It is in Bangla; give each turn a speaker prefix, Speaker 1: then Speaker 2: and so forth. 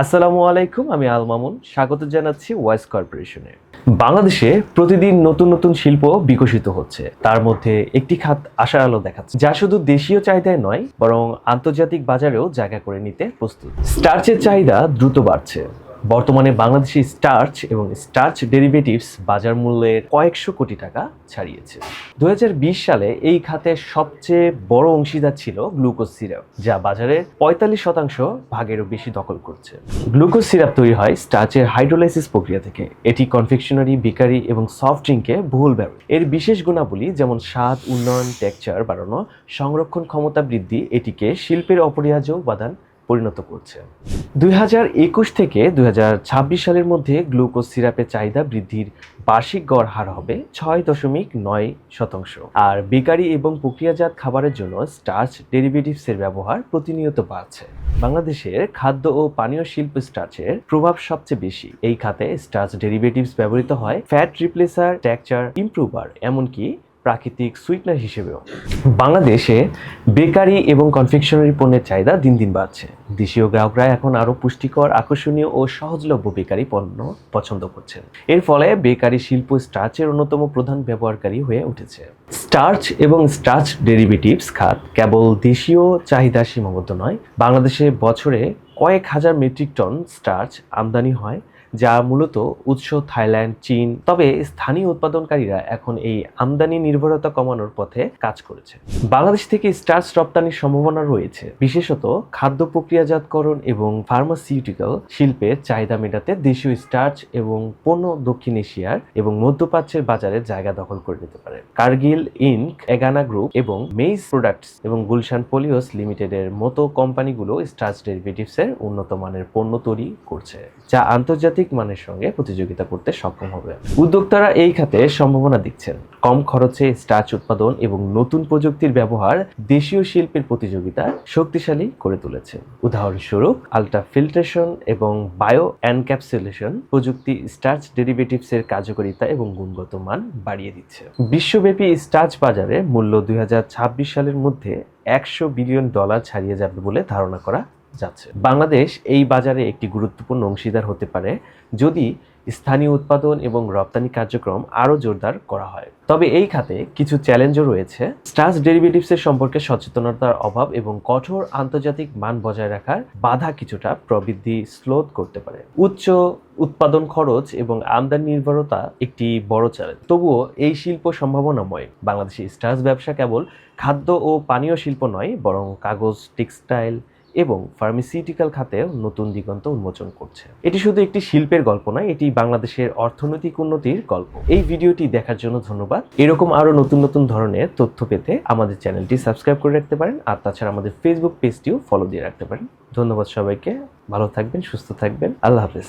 Speaker 1: আসসালামু আলাইকুম, আমি আল মামুন। স্বাগত জানাচ্ছি ওয়াইস কর্পোরেশনে। বাংলাদেশে প্রতিদিন নতুন নতুন শিল্প বিকশিত হচ্ছে। তার মধ্যে একটি খাত আশার আলো দেখাচ্ছে। যা শুধু দেশীয় চাহিদায় নয়, বরং আন্তর্জাতিক বাজারেও জায়গা করে নিতে প্রস্তুত। স্টার্চের চাহিদা দ্রুত বাড়ছে। বর্তমানে বাংলাদেশি স্টার্চ এবং স্টার্চ ডেরিভেটিভস বাজার মূল্যের কয়েকশো কোটি টাকা ছাড়িয়েছে। দুহাজার বিশ সালে এই খাতের সবচেয়ে বড় অংশীদার ছিল গ্লুকোজ সিরাপ, যা বাজারে পঁয়তাল্লিশ শতাংশ ভাগেরও বেশি দখল করছে। গ্লুকোজ সিরাপ তৈরি হয় স্টার্চের হাইড্রোলাইসিস প্রক্রিয়া থেকে। এটি কনফেকশনারি বেকারি এবং সফট ড্রিঙ্কে বহুল ব্যবহার এর বিশেষ গুণাবলী যেমন স্বাদ, উন্নয়ন, টেক্সচার বাড়ানো, সংরক্ষণ ক্ষমতা বৃদ্ধি, এটিকে শিল্পের অপরিহার্য উপাদান পরিণত করছে। দুই হাজার একুশ থেকে দুই হাজার ছাব্বিশ সালের মধ্যে গ্লুকোজ সিরাপের চাহিদা বৃদ্ধির বার্ষিক গড় হার হবে ছয় দশমিক নয় শতাংশ। আর বেকারি এবং প্রক্রিয়াজাত খাবারের জন্য স্টার্চ ডেরিভেটিভসের ব্যবহার প্রতিনিয়ত বাড়ছে। বাংলাদেশের খাদ্য ও পানীয় শিল্প স্টার্চের প্রভাব সবচেয়ে বেশি। এই খাতে স্টার্চ ডেরিভেটিভস ব্যবহৃত হয় ফ্যাট রিপ্লেসার, টেক্সচার ইমপ্রুভার, এমনকি প্রাকৃতিক সুইটনার হিসেবেও। বাংলাদেশে বেকারি এবং কনফেকশনারি পণ্যের চাহিদা দিন দিন বাড়ছে। দেশীয় গ্রাহকরা এখন আরও পুষ্টিকর, আকর্ষণীয় ও সহজলভ্য বেকারি পণ্য পছন্দ করছেন। এর ফলে বেকারি শিল্প স্টার্চের অন্যতম প্রধান ব্যবহারকারী হয়ে উঠেছে। স্টার্চ এবং স্টার্চ ডেরিভেটিভস খাত কেবল দেশীয় চাহিদা সীমাবদ্ধ নয়, বাংলাদেশে বছরে কয়েক হাজার মেট্রিক টন স্টার্চ আমদানি হয় যা মূলত উৎস থাইল্যান্ড, চীন, তবে স্থানীয় উৎপাদনকারীরা এখন এই আমদানি নির্ভরতা কমানোর পথে কাজ করেছে। বাংলাদেশ থেকে স্টার্চ রপ্তানির সম্ভাবনা রয়েছে। বিশেষত খাদ্য প্রক্রিয়াজাতকরণ এবং ফার্মাসিউটিক্যাল শিল্পের চাহিদা মেটাতে দেশীয় স্টার্চ এবং পণ্য দক্ষিণ এশিয়ার এবং মধ্যপ্রাচ্যের বাজারে জায়গা দখল করে নিতে পারে। কার্গিল ইনক, এগানা গ্রুপ এবং মেইজ প্রোডাক্টস এবং গুলশান পলিওস লিমিটেডের মতো কোম্পানিগুলো স্টার্চ ডেরিভেটিভসের উন্নত মানের পণ্য তৈরি করছে, যা আন্তর্জাতিক মানের সঙ্গে প্রতিযোগিতা করতে সক্ষম হবে। উদ্যোক্তারা এই খাতে সম্ভাবনা দিচ্ছেন। কম খরচে স্টার্চ উৎপাদন এবং নতুন প্রযুক্তির ব্যবহার দেশীয় শিল্পের প্রতিযোগিতা শক্তিশালী করে তুলেছে। উদাহরণস্বরূপ, আলট্রা ফিল্ট্রেশন এবং বায়ো এনক্যাপসুলেশন প্রযুক্তি স্টার্চ ডেরিভেটিভসের কার্যকারিতা এবং গুণগত মান বাড়িয়ে দিচ্ছে। বিশ্বব্যাপী স্টার্চ বাজারে মূল্য দুই হাজার ছাব্বিশ সালের মধ্যে একশো বিলিয়ন ডলার ছাড়িয়ে যাবে বলে ধারণা করা যাচ্ছে। বাংলাদেশ এই বাজারে একটি গুরুত্বপূর্ণ অংশীদার হতে পারে যদি স্থানীয় উৎপাদন এবং রপ্তানি কার্যক্রম আরও জোরদার করা হয়। তবে এই খাতে কিছু চ্যালেঞ্জও রয়েছে। স্টার্চ ডেরিভেটিভসের সম্পর্কে সচেতনতার অভাব এবং কঠোর আন্তর্জাতিক মান বজায় রাখার বাধা কিছুটা প্রবৃদ্ধি স্লোধ করতে পারে। উচ্চ উৎপাদন খরচ এবং আমদানি নির্ভরতা একটি বড় চ্যালেঞ্জ। তবুও এই শিল্প সম্ভাবনাময়। বাংলাদেশি স্টার্স ব্যবসা কেবল খাদ্য ও পানীয় শিল্প নয়, বরং কাগজ, টেক্সটাইল এবং ফার্মাসিউটিক্যাল খাতেও নতুন দিগন্ত উন্মোচন করছে। এটি শুধু একটি শিল্পের গল্প নয়, এটি বাংলাদেশের অর্থনৈতিক উন্নতির গল্প। এই ভিডিওটি দেখার জন্য ধন্যবাদ। এরকম আরও নতুন নতুন ধরনের তথ্য পেতে আমাদের চ্যানেলটি সাবস্ক্রাইব করে রাখতে পারেন, আর তাছাড়া আমাদের ফেসবুক পেজটিও ফলো দিয়ে রাখতে পারেন। ধন্যবাদ সবাইকে। ভালো থাকবেন, সুস্থ থাকবেন। আল্লাহ হাফেজ।